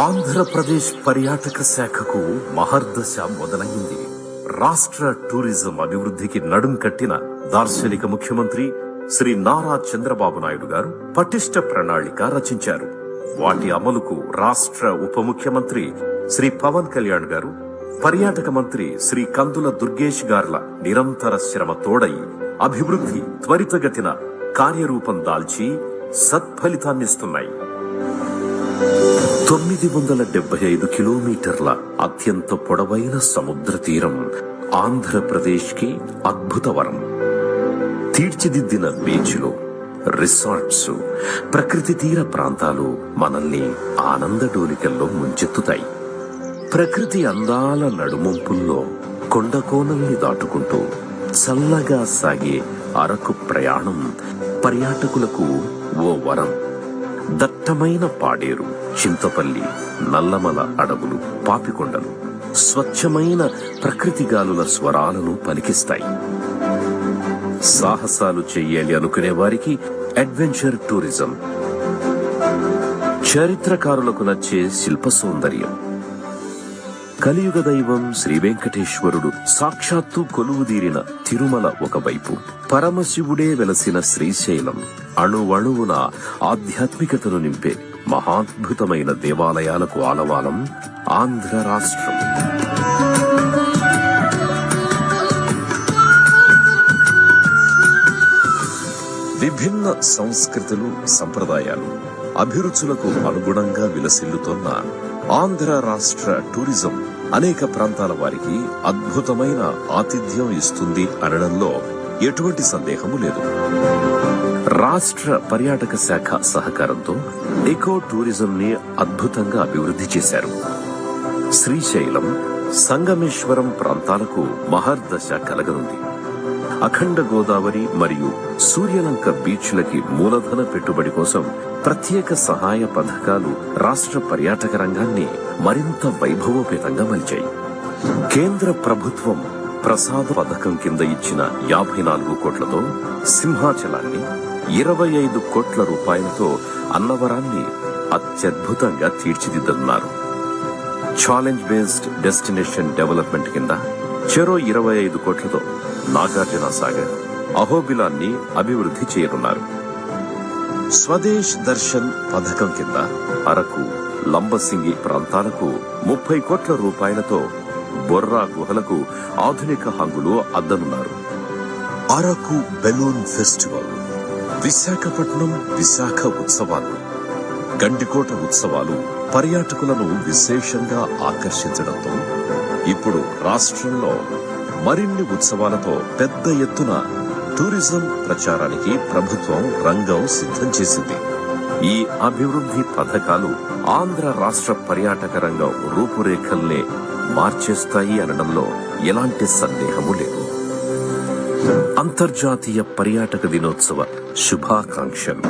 ఆంధ్రప్రదేశ్ పర్యాటక శాఖకు మహర్దశ మొదలైంది. రాష్ట్ర టూరిజం అభివృద్ధికి నడుం కట్టిన దార్శనిక ముఖ్యమంత్రి శ్రీ నారా చంద్రబాబు నాయుడు గారు పటిష్ట ప్రణాళిక రచించారు. వాటి అమలుకు రాష్ట్ర ఉప ముఖ్యమంత్రి శ్రీ పవన్ కళ్యాణ్ గారు పర్యాటక మంత్రి శ్రీ కందుల దుర్గేష్ గార్ల నిరంతర శ్రమ తోడై అభివృద్ధి త్వరితగతిన కార్యరూపం దాల్చి సత్ఫలితాన్నిస్తున్నాయి. తొమ్మిది వందల డెబ్బై ఐదు కిలోమీటర్ల అత్యంత పొడవైన సముద్ర తీరం ఆంధ్రప్రదేశ్కి అద్భుత వరం తీర్చిదిద్దిన బీచ్లు రిసార్ట్స్ ప్రకృతి తీర ప్రాంతాలు మనల్ని ఆనందడోలికల్లో ముంచెత్తుతాయి. ప్రకృతి అందాల నడుమొంపుల్లో కొండకోనల్ని దాటుకుంటూ చల్లగా సాగే అరకు ప్రయాణం పర్యాటకులకు ఓ వరం. దట్టమైన పాడేరు చింతపల్లి నల్లమల అడవులు పాపికొండలు స్వచ్ఛమైన ప్రకృతి గాలుల స్వరాలను పలికిస్తాయి. సాహసాలు చెయ్యాలి అనుకునే వారికి అడ్వెంచర్ టూరిజం. చరిత్రకారులకు నచ్చే శిల్ప సౌందర్యం. కలియుగ దైవం శ్రీ వెంకటేశ్వరుడు సాక్షాత్తు కొలువుదీరిన తిరుమల ఒకవైపు. పరమశివుడే వెలసిన శ్రీశైలం అణువణువున ఆధ్యాత్మికతను నింపే మహాద్భుతమైన దేవాలయాలకు ఆలవాలం ఆంధ్ర రాష్ట్రం. విభిన్న సంస్కృతులు సంప్రదాయాలు అభిరుచులకు అనుగుణంగా విలసిల్లుతోన్న ఆంధ్ర రాష్ట్ర టూరిజం అనేక ప్రాంతాల వారికి అద్భుతమైన ఆతిథ్యం ఇస్తుంది అనడంలో ఎటువంటి సందేహము లేదు. రాష్ట్ర పర్యాటక శాఖ సహకారంతో ఎకో టూరిజం ని అద్భుతంగా అభివృద్ధి చేశారు. శ్రీశైలం సంగమేశ్వరం ప్రాంతాలకు మహర్దశ కలగనుంది. అఖండ గోదావరి మరియు సూర్యలంక బీచ్లకి మూలధన పెట్టుబడి కోసం ప్రత్యేక సహాయ పథకాలు రాష్ట్ర పర్యాటక రంగాన్ని మరింత వైభవోపేతంగా మలిచాయి. కేంద్ర ప్రభుత్వం ప్రసాద పథకం కింద ఇచ్చిన యాభై నాలుగు కోట్లతో సింహాచలాన్ని ఇరవై ఐదు కోట్ల రూపాయలతో అన్నవరాన్ని అత్యద్భుతంగా తీర్చిదిద్దనున్నారు. ఛాలెంజ్ బేస్డ్ డెస్టినేషన్ డెవలప్మెంట్ కింద చెరో ఇరవై ఐదు కోట్లతో నాగార్జున సాగర్ అహోబిలాన్ని అభివృద్ధి చేయనున్నారు. స్వదేశ్ దర్శన్ పథకం కింద అరకు లంబసింగి ప్రాంతాలకు ముప్పై కోట్ల రూపాయలతో బొర్రా గుహలకు ఆధునిక హంగులు అద్దనున్నారు. అరకు బెలూన్ ఫెస్టివల్ విశాఖపట్నం విశాఖ ఉత్సవాలు గండికోట ఉత్సవాలు పర్యాటకులను విశేషంగా ఆకర్షించడంతో ఇప్పుడు రాష్ట్రంలో మరిన్ని ఉత్సవాలతో పెద్ద ఎత్తున టూరిజం ప్రచారానికి ప్రభుత్వం రంగం సిద్ధం చేసింది. ఈ అభివృద్ధి పథకాలు ఆంధ్ర రాష్ట్ర పర్యాటక రంగం రూపురేఖల్నే మార్చేస్తాయి అనడంలో ఎలాంటి సందేహము లేదు. అంతర్జాతీయ పర్యాటక దినోత్సవ శుభాకాంక్షలు.